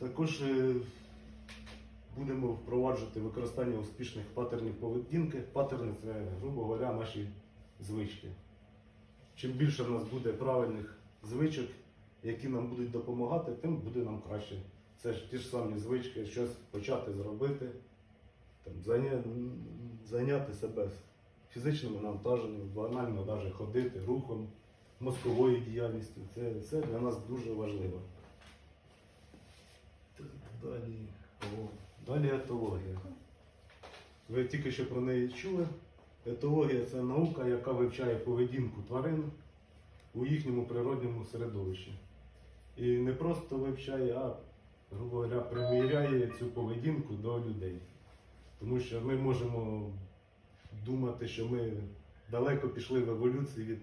Також е, будемо впроваджувати використання успішних паттернів поведінки. Паттерни це, грубо говоря, наші звички. Чим більше в нас буде правильних звичок, які нам будуть допомагати, тим буде нам краще. Це ж ті ж самі звички, щось почати зробити, там, зайня... зайняти себе фізичними навантаженнями, банально навіть ходити, рухом, мозковою діяльністю. Це все для нас дуже важливо. Далі, далі етологія. Ви тільки що про неї чули. Етологія це наука, яка вивчає поведінку тварин у їхньому природньому середовищі. І не просто вивчає, а, грубо говоря, приміряє цю поведінку до людей. Тому що ми можемо думати, що ми далеко пішли в еволюції від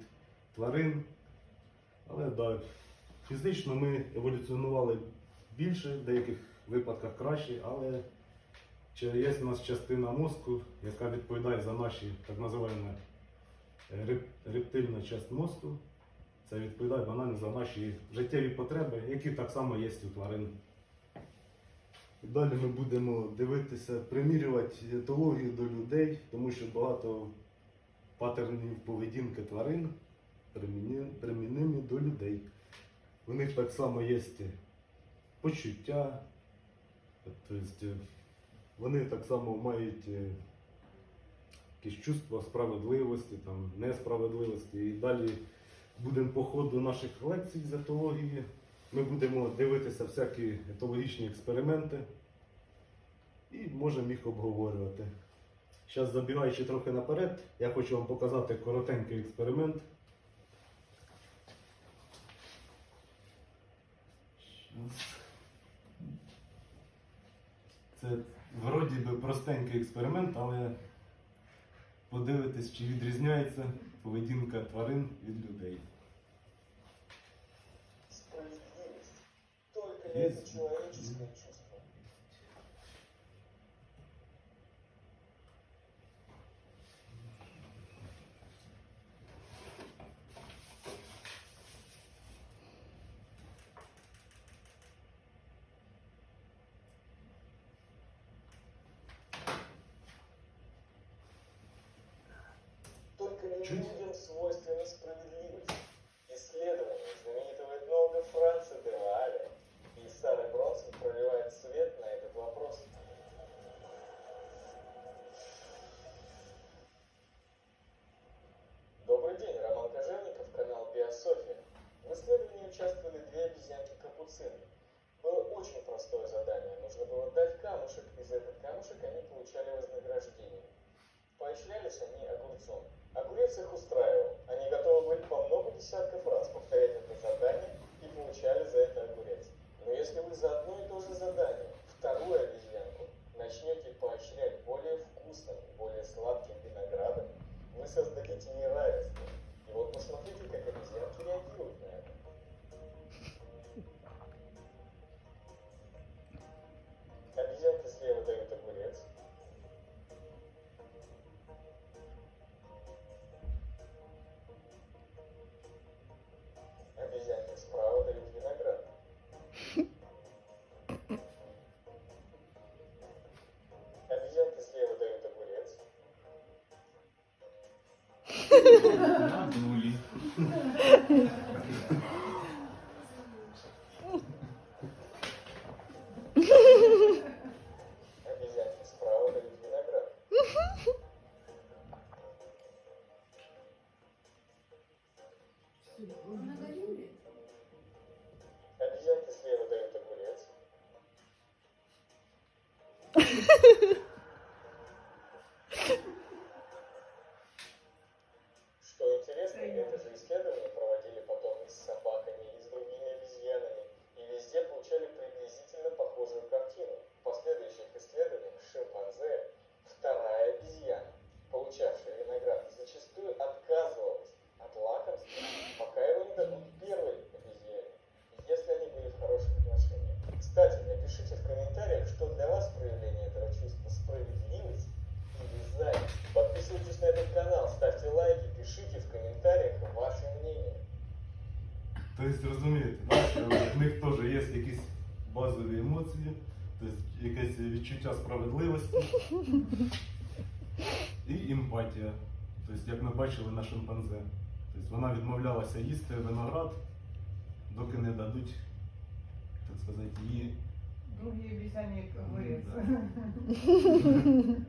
тварин, але да, фізично ми еволюціонували більше, деяких випадках краще, але є в нас частина мозку, яка відповідає за наші так називаємо е, реп- рептильна частина мозку. Це відповідає банально за наші життєві потреби, які так само є у тварин. Далі ми будемо дивитися, примірювати етологію до людей, тому що багато паттернів поведінки тварин примінимі до людей. У них так само є почуття, тобто вони так само мають е, якісь чувства справедливості, там, несправедливості. І далі будемо по ходу наших лекцій з етології. Ми будемо дивитися всякі етологічні експерименти і можемо їх обговорювати. Зараз забігаючи трохи наперед, я хочу вам показати коротенький експеримент. Це вроді би простенький експеримент, але подивитись, чи відрізняється поведінка тварин від людей. Ли Есть. человеческое чувство? Чуть. Надули. Обезьянки справа дают Тобто розумієте, в них теж є якісь базові емоції, тобто якесь відчуття справедливості і емпатія. Тобто, як ми бачили на шимпанзе. Тобто вона відмовлялася їсти виноград, доки не дадуть, так сказати, її. Другий обіцяння говорить.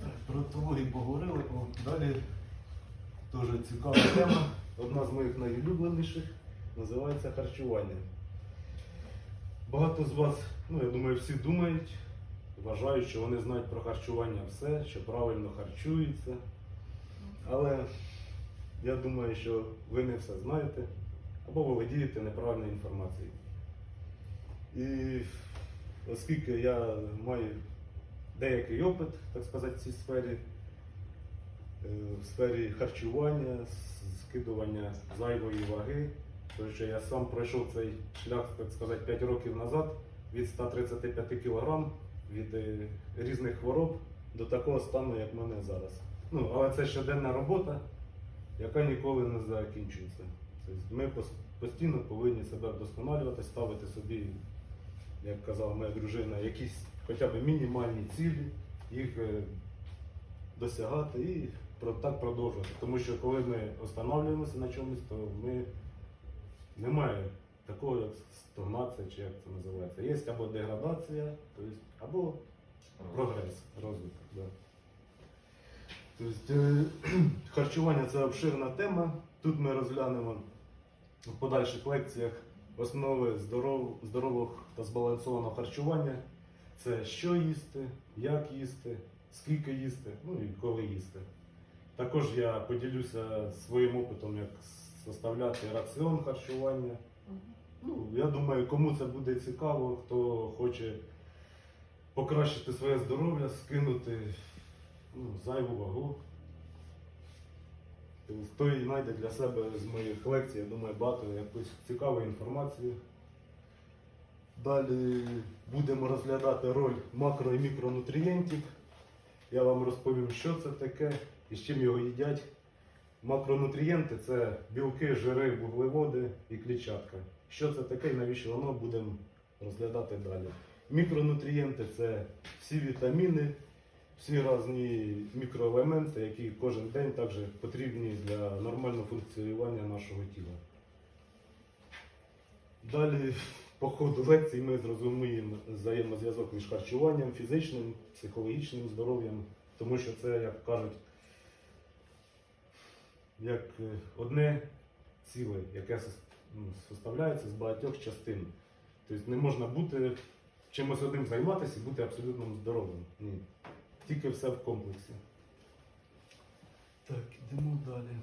Так, Про етологію поговорили, о, далі дуже цікава тема. Одна з моїх найулюбленіших називається харчування. Багато з вас, ну я думаю, всі думають, вважають, що вони знають про харчування все, що правильно харчуються. Але я думаю, що ви не все знаєте або володієте неправильною інформацією. І оскільки я маю деякий опит, так сказати, в цій сфері, в сфері харчування, скидування зайвої ваги, тому що я сам пройшов цей шлях, так сказати, 5 років назад від 135 кг від е, різних хвороб до такого стану, як в мене зараз. Ну, але це щоденна робота, яка ніколи не закінчується. Тобто ми постійно повинні себе вдосконалювати, ставити собі як казала моя дружина, якісь хоча б мінімальні цілі, їх е, досягати і так продовжувати. Тому що коли ми останавливаємося на чомусь, то ми немає такого, як стагнація, чи як це називається. Є або деградація, тобто, або прогрес, розвиток. Да. Тобто, е, харчування це обширна тема. Тут ми розглянемо в подальших лекціях основи здоров, здорового та збалансованого харчування. Це що їсти, як їсти, скільки їсти, ну і коли їсти. Також я поділюся своїм опитом, як составляти раціон харчування. Ну, я думаю, кому це буде цікаво, хто хоче покращити своє здоров'я, скинути ну, зайву вагу. Хто і знайде для себе з моїх лекцій, я думаю, багато якусь цікаву інформацію. Далі будемо розглядати роль макро і мікронутрієнтів. Я вам розповім, що це таке і з чим його їдять. Макронутрієнти це білки, жири, вуглеводи і клітчатка. Що це таке і навіщо воно будемо розглядати далі. Мікронутрієнти це всі вітаміни, всі різні мікроелементи, які кожен день також потрібні для нормального функціонування нашого тіла. Далі по ходу лекцій ми зрозуміємо взаємозв'язок між харчуванням, фізичним, психологічним здоров'ям, тому що це, як кажуть, як е, одне ціле, яке ну, составляється з багатьох частин. Тобто не можна бути чимось одним займатися і бути абсолютно здоровим. Ні. Тільки все в комплексі. Так, ідемо далі.